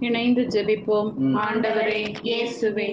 இணைந்து ஜெபிப்போம். ஆண்டவரே இயேசுவே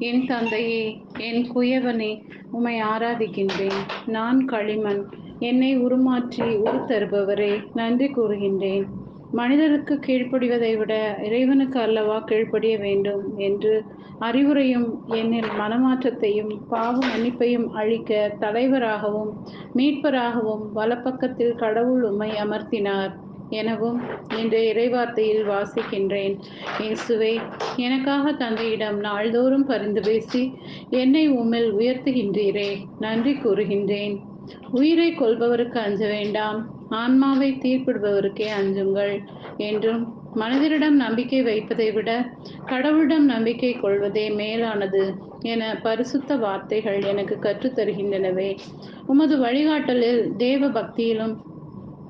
என் தந்தையே என் குயவனே உம்மை ஆராதிக்கின்றேன். நான் களிமண் என்னை உருமாற்றி உரு தருபவரே நன்றி கூறுகின்றேன். மனிதருக்கு கீழ்ப்படிவதை விட இறைவனுக்கு அல்லவா கீழ்ப்படிய வேண்டும் என்று அறிவுரையும் என்னில் மனமாற்றத்தையும் பாவ மன்னிப்பையும் அளிக்க தலைவராகவும் மீட்பராகவும் வலப்பக்கத்தில் கடவுள் உம்மை அமர்த்தினார். எனவும் இன்று இறைவார்த்தையில் வாசிக்கின்றேன். இயேசுவே எனக்காக தந்தையிடம் நாள்தோறும் பரிந்து பேசி என்னை உம்மில் உயர்த்துகின்றீரே. நன்றி கூறுகின்றேன். உயிரை கொள்பவருக்கு அஞ்ச வேண்டாம். ஆன்மாவை தீர்ப்பிடுபவருக்கே அஞ்சுங்கள் என்றும் மனிதரிடம் நம்பிக்கை வைப்பதை விட கடவுளிடம் நம்பிக்கை கொள்வதே மேலானது என பரிசுத்த வார்த்தைகள் எனக்கு கற்றுத்தருகின்றனவே. உமது வழிகாட்டலில் தேவ பக்தியிலும்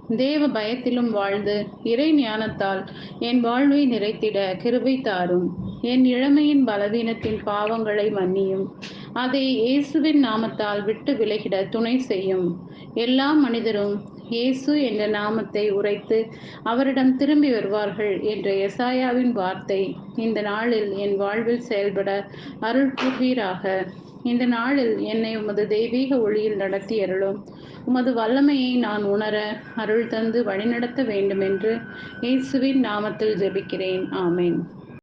தேவ பயத்திலும் வாழ்ந்து இறை ஞானத்தால் என் வாழ்வை நிறைத்திட கிருபை தாரும். என் இளமையின் பலவீனத்தின் பாவங்களை மன்னியும். அதை இயேசுவின் நாமத்தால் விட்டு விலகிட துணை செய்யும். எல்லா மனிதரும் இயேசு என்ற நாமத்தை உரைத்து அவரிடம் திரும்பி வருவார்கள் என்ற எசாயாவின் வார்த்தை இந்த நாளில் என் வாழ்வில் செயல்பட அருள் புரிவீராக. இந்த நாளில் என்னை உமது தெய்வீக ஒளியில் நடத்தி அருளும். உமது வல்லமையை நான் உணர அருள் தந்து வழிநடத்த வேண்டும் என்று இயேசுவின் நாமத்தில் ஜெபிக்கிறேன். ஆமேன்.